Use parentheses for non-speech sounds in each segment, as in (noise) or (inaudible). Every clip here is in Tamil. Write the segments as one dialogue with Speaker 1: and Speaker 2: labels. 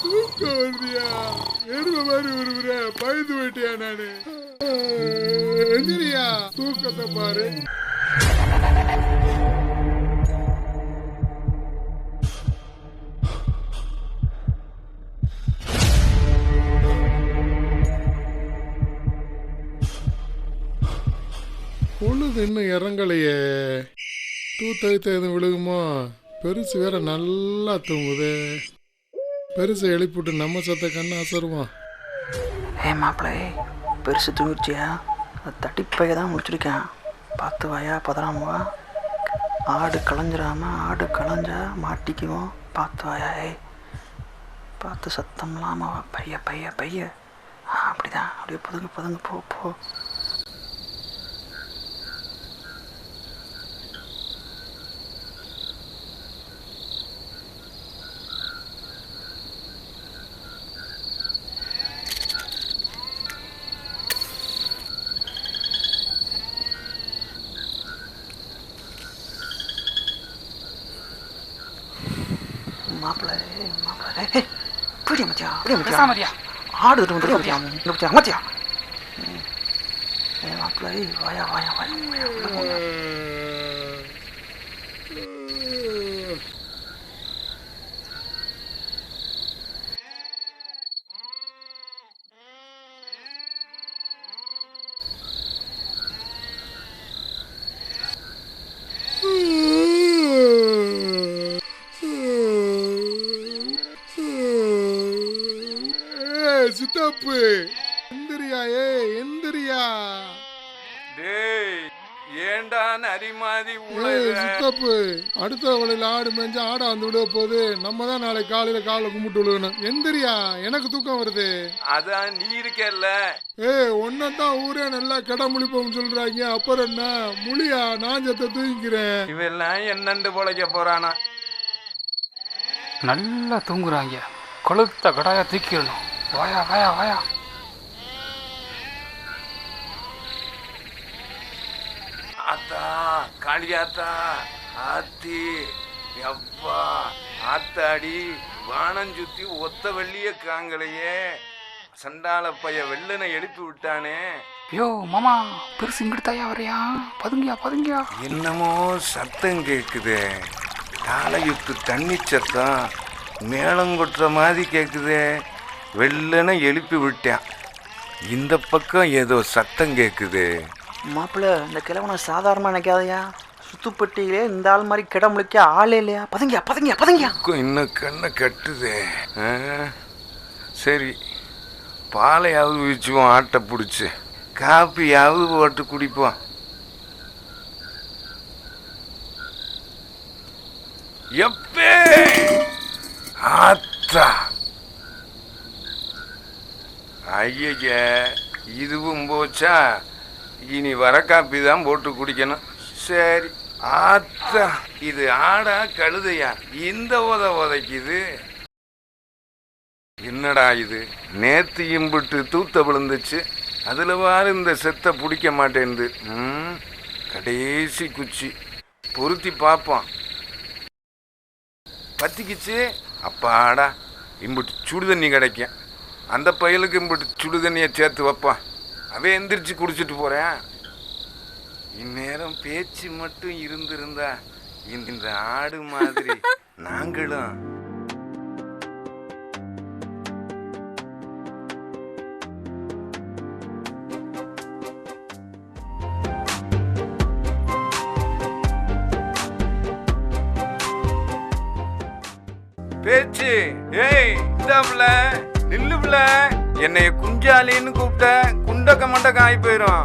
Speaker 1: தூக்கம் வருதியா எரும மாதிரி விரும்புற பயந்து போயிட்டியா நானு எந்திரியா? தூக்கத்தை பாரு. பொழுது இன்னும் இறங்கலையே. தூத்தழுத்த எதுவும் விழுகுமோ? பெருசு வேற நல்லா தூங்குது. பெருசை எழுப்பிவிட்டு நம்ம சத்த கண்ணு அசருவான்
Speaker 2: ஏ மாப்பிள்ளை பெருசு தூங்கிடுச்சியா அது தான் முடிச்சிருக்கேன். பார்த்து வாயா பதறாம ஆடு களைஞ்சிடாம ஆடு களைஞ்சா மாட்டிக்குவோம் பார்த்து வாயா ஏய். பார்த்து சத்தம் இல்லாமவா பைய பைய பைய. அப்படிதான். அப்படியே பதுங்க பதுங்க போ போ. 哎，不这么讲，不这么讲，
Speaker 3: 啥
Speaker 2: 么的呀？啊，都这么这么讲，都讲么讲？哎呀，对，
Speaker 1: 哎呀，哎呀，哎呀，哎呀。சித்தப்பு எந்திரியா ஏ எந்திரியா.
Speaker 4: டேய் ஏண்டா நரிமாதி
Speaker 1: சித்தப்பு அடுத்த வழியில் ஆடு மேய்ஞ்சு ஆடை வந்து விட போகுது. நம்ம தான் நாளைக்கு காலையில காலை கும்பிட்டு விழுகணும். எந்திரியா எனக்கு தூக்கம் வருது.
Speaker 4: அதான் நீ இருக்கல்ல.
Speaker 1: ஏய் ஒன்னதான் ஊரே நல்லா கெட முழிப்போம் சொல்றாங்க. அப்புறம் என்ன? முழியா? நான் செத்த தூங்கிக்கிறேன்.
Speaker 4: இவெல்லாம் என்னண்டு பொழைக்க போறானா?
Speaker 3: நல்லா தூங்குறாங்க. கொளுத்த கடாயா தூக்கிடணும். வாயா வாயா வாயா.
Speaker 4: ஆத்தா காளியாத்தா ஆத்தி எப்பா ஆத்தாடி வானம் சுத்தி ஒத்த வெள்ளிய காங்களையே. சண்டால பைய வெள்ளனை எழுப்பி விட்டானே.
Speaker 3: யோ மாமா பெருசு இங்கிட்டு தாயா வரையா பதுங்கியா பதுங்கியா?
Speaker 4: என்னமோ சத்தம் கேக்குதே. தாளையுத்து தண்ணி சத்தம் மேளம் கொட்டுற மாதிரி கேக்குதே. வெள்ளனை எழுப்பி விட்டான். இந்த பக்கம் ஏதோ சத்தம் கேக்குது.
Speaker 2: மாப்பிள்ளை இந்த கிழவனை சாதாரணமாக நினைக்காதயா. சுத்துப்பட்டியிலே இந்த ஆள் மாதிரி கிட முழிக்க ஆளே இல்லையா? பதுங்கியா பதுங்கியா பதுங்கியா.
Speaker 4: இன்னும் கண்ணை கட்டுதே? சரி பாலையாவது வீச்சுவோம் ஆட்டை பிடிச்சி. காப்பியாவது போட்டு குடிப்போம். எப்பே! ஆத்தா! ஐய இதுவும் போச்சா? இனி வர காப்பி தான் போட்டு குடிக்கணும். சரி ஆத்தா இது ஆடா கழுதையா? இந்த உத உதைக்குது. என்னடா இது? நேத்து இம்புட்டு தூத்த விழுந்துச்சு. அதில் வாரு இந்த செத்தை பிடிக்க மாட்டேன்து. ம் கடைசி குச்சி. பொருத்தி பார்ப்போம் பத்திக்குச்சு? அப்பாடா இம்புட்டு சுடுதண்ணி கிடைக்கும். அந்த பயலுக்கு இம்புட்டு சுடு தண்ணியை சேர்த்து வைப்பான் அவன் எந்திரிச்சு குடிச்சிட்டு போறேன். இந்நேரம் பேச்சு மட்டும் இருந்திருந்தா இந்த ஆடு மாதிரி (laughs) நாங்களும். பேச்சு ஏய் இந்தாப்புல நில்லுப்புல என்னைய குஞ்சாலின்னு கூப்பிட்ட குண்டக்க மண்டக்க ஆகி போயிரும்.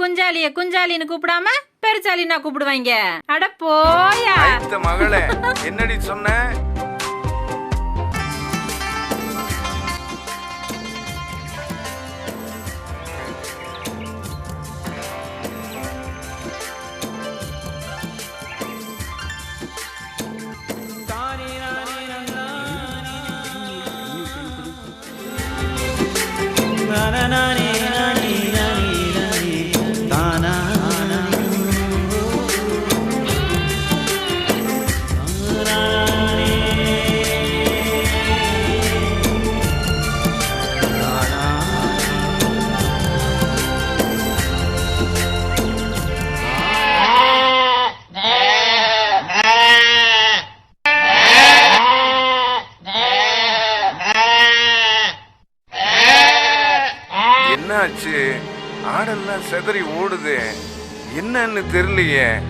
Speaker 5: குஞ்சாலிய குஞ்சாலின்னு கூப்பிடாம பெருச்சாலின்னா கூப்பிடுவாங்க. அட போயா
Speaker 4: மகளே என்னடி சொன்ன? na na ஆடெல்லாம் செதறி ஓடுது. என்னன்னு தெரியலையே.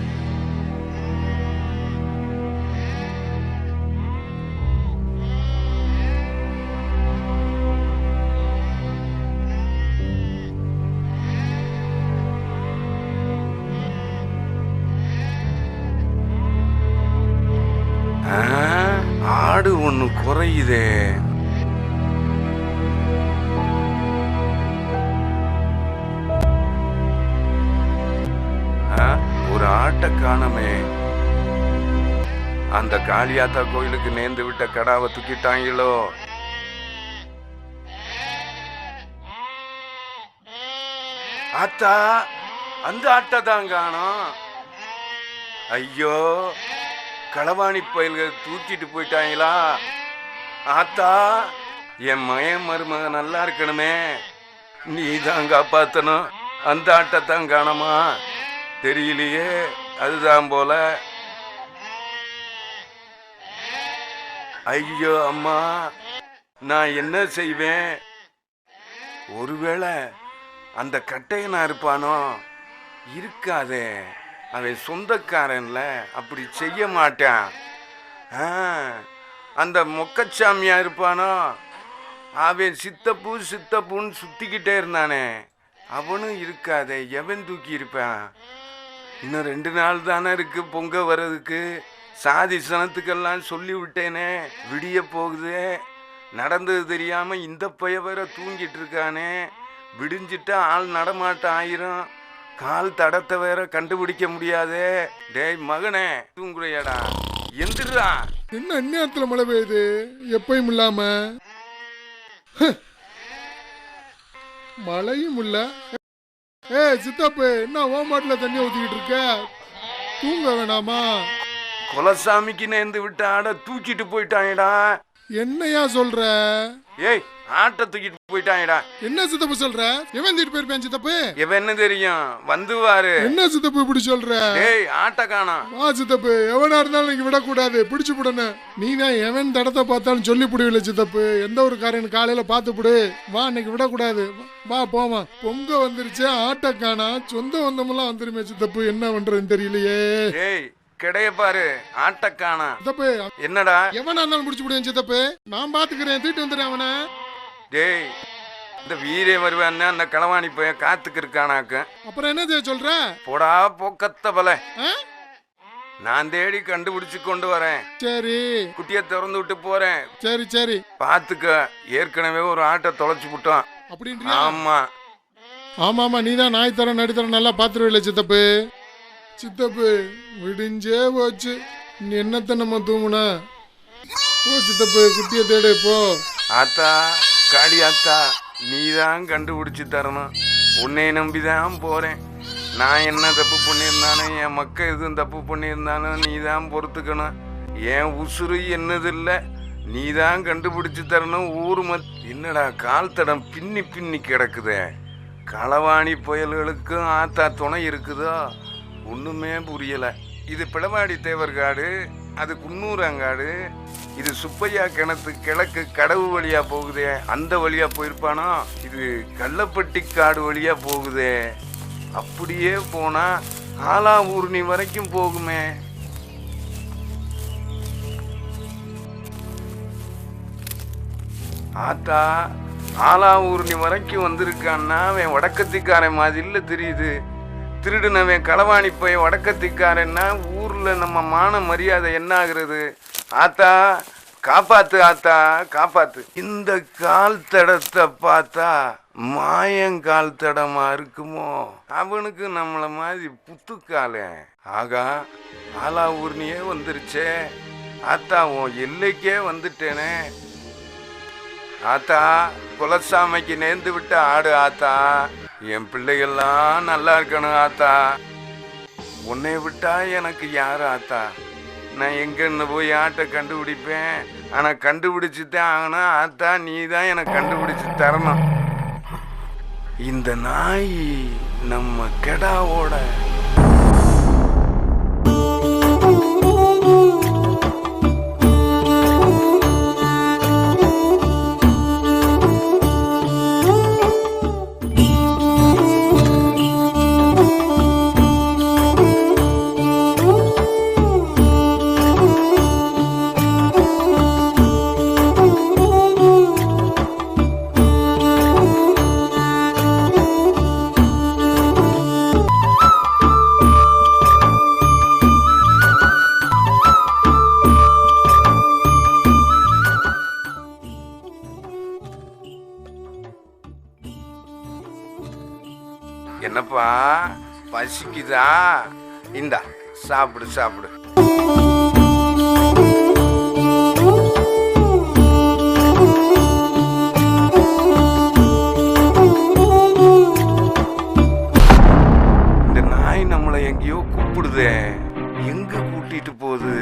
Speaker 4: ஆ, ஆடு ஒண்ணு குறையுதே. ஆட்டை காணமே. அந்த காளியாத்தா கோயிலுக்கு நேர்ந்து விட்ட கடாவை தூக்கிட்டாங்களோ? ஆத்தா அந்த ஆட்டை தான் காணோம். ஐயோ களவாணி பயல்கள் தூக்கிட்டு போயிட்டாங்களா? ஆத்தா என் மயன் மருமக நல்லா இருக்கணுமே. நீ தான் காப்பாற்றணும் அந்த ஆட்டை தான் காணமா? தெரியலையே. அதுதான் போல. ஐயோ அம்மா நான் என்ன செய்வேன்? ஒருவேளை அந்த கட்டையனா இருப்பானோ? இருக்காதே. அவன் சொந்தக்காரன்ல அப்படி செய்ய மாட்டான். ஆ, அந்த மொக்கச்சாமியா இருப்பானோ? அவன் சித்தப்பூ சித்தப்பூன்னு சுத்திக்கிட்டே இருந்தானே. அவனும் இருக்காதே எவன் தூக்கி இருப்பான் இன்னும் ரெண்டு நாள் தானே இருக்கு பொங்க வர்றதுக்கு. சாதி சனத்துக்கெல்லாம் சொல்லிவிட்டேனே விடிய போகுது. நடந்தது தெரியாம இந்த பைய வேற தூங்கிட்டு இருக்கானே. விடிஞ்சிட்டா ஆள் நடமாட்டம் ஆயிரும். கால் தடத்தை வேற கண்டுபிடிக்க முடியாதே. டேய் மகனே தூங்குறையாடா. எந்திரா.
Speaker 1: என்ன அந்நியத்துல மழை பெய்யுது? எப்பயும் இல்லாம. மழையும் இல்ல. ஏய் சித்தப்பு என்ன ஓமாட்டில் தண்ணி ஊற்றிக்கிட்டு இருக்க? தூங்க வேணாமா?
Speaker 4: குலசாமிக்கு நேர்ந்து விட்டாட தூக்கிட்டு போயிட்டாங்கடா
Speaker 1: என்னையா சொல்ற?
Speaker 4: ஏய் ஆட்டை தூக்கிட்டு போயிட்டாங்கடா.
Speaker 1: என்ன சித்தப்பு சொல்ற? எவன் தீட்டு போயிருப்பேன் சித்தப்பு?
Speaker 4: இவன் என்ன தெரியும்? வந்துவாரு
Speaker 1: என்ன சித்தப்பு இப்படி சொல்ற?
Speaker 4: ஏய் ஆட்டை காணோம்
Speaker 1: வா சித்தப்பு எவனா இருந்தாலும் நீங்க விடக்கூடாது. பிடிச்சு புடனு நீ தான் எவன் தடத்தை பார்த்தாலும் சொல்லி புடிவில்லை சித்தப்பு. எந்த ஒரு காரியன் காலையில பார்த்து புடு. வா இன்னைக்கு விடக்கூடாது. வா போமா. பொங்க வந்துருச்சு ஆட்டை காணா. சொந்த வந்தமெல்லாம் வந்துருமே சித்தப்பு. என்ன பண்றதுன்னு தெரியலையே.
Speaker 4: ஏய் கிடைய பாரு ஆட்டை காணோம்
Speaker 1: சித்தப்பு
Speaker 4: என்னடா?
Speaker 1: எவனா இருந்தாலும் பிடிச்சு புடியேன் சித்தப்பு. நான் பாத்துக்கிறேன் தீட்டு வந்துடுறேன் அவனை.
Speaker 4: டேய் இந்த வீரே வருவான்னு அந்த களவாணி போய் காத்துக்கு இருக்கானாக்க.
Speaker 1: அப்புறம் என்ன செய்ய சொல்ற?
Speaker 4: போடா போக்கத்த பல.
Speaker 1: ஆ?
Speaker 4: நான் தேடி கண்டுபிடிச்சு கொண்டு வரேன்.
Speaker 1: சரி.
Speaker 4: குட்டியை திறந்து விட்டு போறேன்.
Speaker 1: சரி சரி.
Speaker 4: பாத்துக்க ஏற்கனவே ஒரு ஆட்டை தொலைச்சு விட்டோம்
Speaker 1: அப்படின்றியா?
Speaker 4: ஆமா.
Speaker 1: ஆமா ஆமா நீ தான் நாய் தரம் நடித்தரம் நல்லா பாத்துருவில்ல சித்தப்பு. சித்தப்பு விடிஞ்சே போச்சு. நீ என்னத்த நம்ம தூங்குனா? போ சித்தப்பு குட்டிய தேடு போ.
Speaker 4: ஆத்தா காளி ஆத்தா நீ தான் கண்டுபிடிச்சு தரணும். உன்னை நம்பி தான் போறேன். நான் என்ன தப்பு பண்ணியிருந்தாலும் என் மக்கள் எதுவும் தப்பு பண்ணியிருந்தாலும் நீ தான் பொறுத்துக்கணும். என் உசுறு என்னது இல்லை நீ தான் கண்டுபிடிச்சு தரணும் ஊர் மத் என்னடா கால் தடம் பின்னி பின்னி கிடக்குதே. களவாணி புயல்களுக்கும் ஆத்தா துணை இருக்குதோ? ஒண்ணுமே புரியல. இது பிளவாடி தேவர் காடு அது குன்னூரங்காடு இது சுப்பையா கிணத்து கிழக்கு கடவு வழியா போகுதே. அந்த வழியா போயிருப்பானோ? இது கள்ளப்பட்டி காடு வழியா போகுதே. அப்படியே போனா ஆலாவூர்ணி வரைக்கும் போகுமே. ஆத்தா ஆலாவூர்ணி வரைக்கும் வந்திருக்கான்னா அவன் வடக்கத்திக்காரன் மாதிரில தெரியுது. திருடுனவன் களவாணி போய் வடக்கத்திக்காரன்னா ஊரில் நம்ம மான மரியாதை என்ன ஆகுறது ஆத்தா காப்பாத்து ஆத்தா காப்பாத்து. இந்த கால் தடத்தை பார்த்தா மாயங்கால் தடமா இருக்குமோ? அவனுக்கு நம்மள மாதிரி புத்துக்காலே ஆகா ஆலா ஊர்னியே வந்துருச்சே. ஆத்தா உன் எல்லைக்கே வந்துட்டேனே. ஆத்தா குலசாமிக்கு நேர்ந்து விட்ட ஆடு ஆத்தா. என் பிள்ளைகள்லாம் நல்லா இருக்கணும் ஆத்தா. உன்னை விட்டா எனக்கு யார் ஆத்தா? நான் எங்கன்னு போய் ஆட்டை கண்டுபிடிப்பேன்? ஆனால் கண்டுபிடிச்சு தான் ஆகணும் ஆத்தா. நீ தான் எனக்கு கண்டுபிடிச்சு தரணும். இந்த நாய் நம்ம கெடாவோட சாப்பிடு சாப்பிடு. இந்த நாய் நம்மளை எங்கேயோ கூப்பிடுதே. எங்க கூட்டிட்டு போகுது?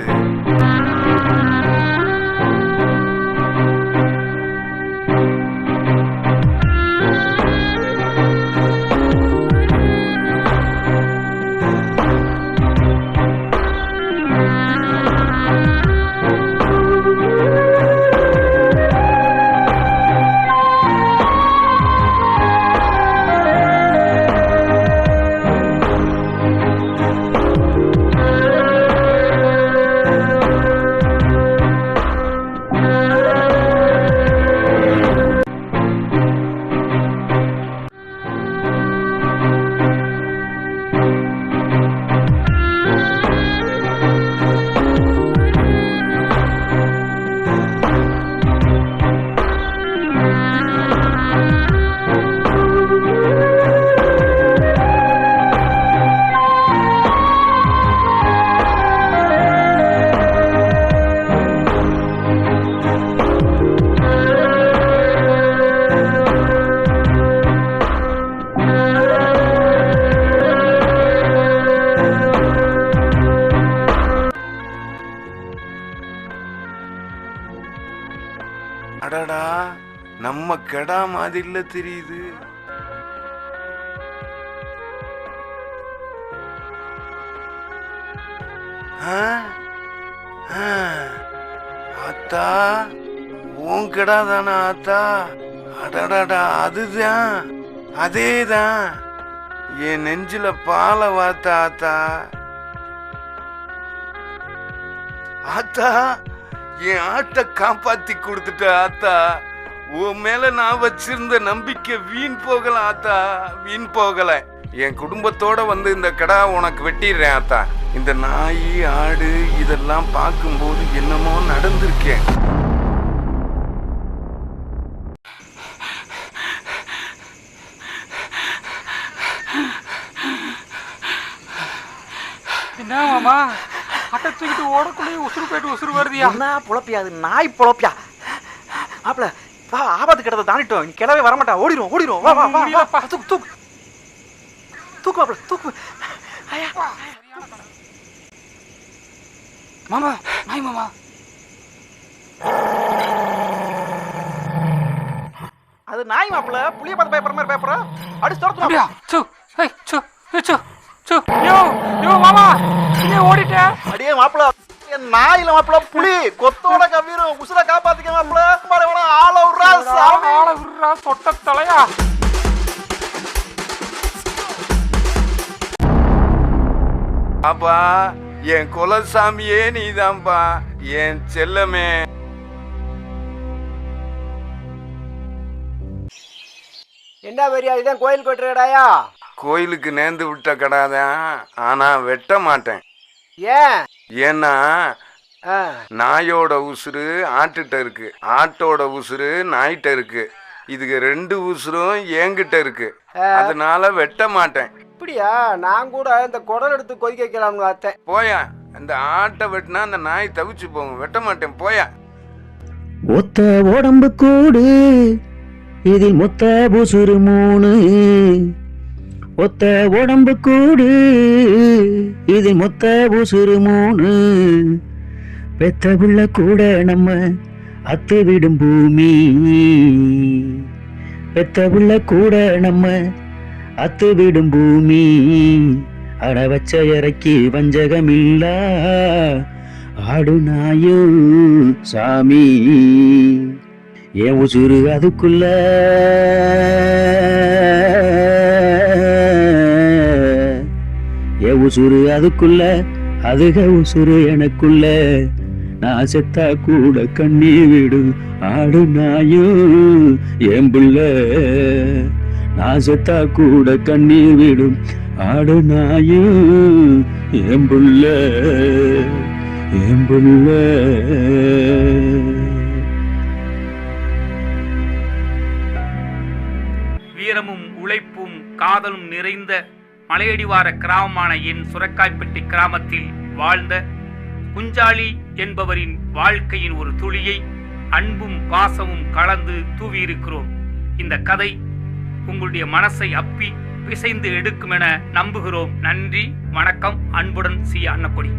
Speaker 4: அடடா நம்ம கெடா மாதிரில தெரியுது. ஆ? ஆத்தா உன் கெடா தானா ஆத்தா? அடடடா அதுதான் அதேதான். என் நெஞ்சில பாலை வாத்த ஆத்தா. ஆத்தா என் ஆட்டை காப்பாத்தி கொடுத்துட்ட ஆத்தா. உன் மேல நான் வச்சிருந்த நம்பிக்கை வீண் போகல ஆத்தா. வீண் போகல. என் குடும்பத்தோட வந்து இந்த கடா உனக்கு வெட்டிடுறேன் ஆத்தா. இந்த நாய் ஆடு இதெல்லாம் பார்க்கும்போது என்னமோ நடந்திருக்கேன்.
Speaker 3: என்ன மாமா? அட்டை தூக்கிட்டு ஓடக்குள்ளேயே உசுறு போயிட்டு உசுறு வருதியா?
Speaker 2: என்ன பொழப்பியா அது நாய் பொழப்பியா மாப்பிள வா ஆபத்து கிடத்தை தாண்டிட்டோம் நீ கிளவே வரமாட்டா. ஓடிடும் ஓடிடும் வா வா வா. தூக்கு தூக்கு. தூக்கு மாப்பிள தூக்கு.
Speaker 3: மாமா நாய் மாமா.
Speaker 2: அது நாய் மாப்பிள. புளிய பார்த்து பயப்படுற மாதிரி பயப்படுற. அடிச்சு
Speaker 3: அப்படியா? சு யோ யோ மாமா நீ ஓடிட்ட.
Speaker 2: அடியே மாப்பிள என் நாயில மாப்பிள புலி. கொத்தோட கவிரும் உசுர காப்பாத்திக்க மாப்பிள. வேணா ஆள விடுறா சாமி.
Speaker 3: ஆள விடுறா சொட்ட தலையா.
Speaker 4: அப்பா என் குலசாமியே நீதான்பா என் செல்லமே.
Speaker 6: என்ன பெரியா இதான் கோயில் கொட்டுறடாயா?
Speaker 4: கோயிலுக்கு நேர்ந்து விட்ட கடாதான் ஆனா வெட்ட மாட்டேன்.
Speaker 6: ஏன்?
Speaker 4: ஏன்னா
Speaker 6: ஆ,
Speaker 4: நாயோட உசுறு ஆட்டுட்ட இருக்கு. ஆட்டோட உசுறு நாய்கிட்ட இருக்கு. இதுக்கு ரெண்டு உசுரும் என்கிட்ட இருக்கு. அதனால வெட்ட மாட்டேன்.
Speaker 6: அப்படியா? நான் கூட இந்த குடல் எடுத்து கொதிக்க வைக்கலாம்னு பார்த்தேன்.
Speaker 4: போயா. அந்த ஆட்டை வெட்டினா அந்த நாய் தவிச்சு போகும். வெட்ட மாட்டேன். போயா.
Speaker 7: ஒத்த உடம்பு கூடு. இதில் மொத்த புசுறு மூணு. ஒத்த உடம்பு கூடு. இது மொத்த உசுறு மூணு பெத்த புள்ள கூட நம்ம அத்து விடும் பூமி. பெத்த புள்ள கூட நம்ம அத்து விடும் பூமி. அட வச்ச இறக்கி வஞ்சகமில்லா. ஆடு நாயோ சாமி. ஏன் உசுறு அதுக்குள்ள. உசுறு அதுக்குள்ள அதுக உசுறு எனக்குள்ள. நான் செத்தா கூட கண்ணி விடு ஆடு நாயோ என் புள்ள. நான் செத்தா கூட கண்ணீர் விடும் ஆடு நாயோ என் புள்ள. என் புள்ள.
Speaker 8: வீரமும் உழைப்பும் காதலும் நிறைந்த மலையடிவார கிராமமான என் சுரக்காய்ப்பட்டி கிராமத்தில் வாழ்ந்த குஞ்சாலி என்பவரின் வாழ்க்கையின் ஒரு துளியை அன்பும் பாசமும் கலந்து தூவியிருக்கிறோம். இந்த கதை உங்களுடைய மனசை அப்பி பிசைந்து எடுக்கும் என நம்புகிறோம். நன்றி வணக்கம். அன்புடன் சி அன்னப்பொடி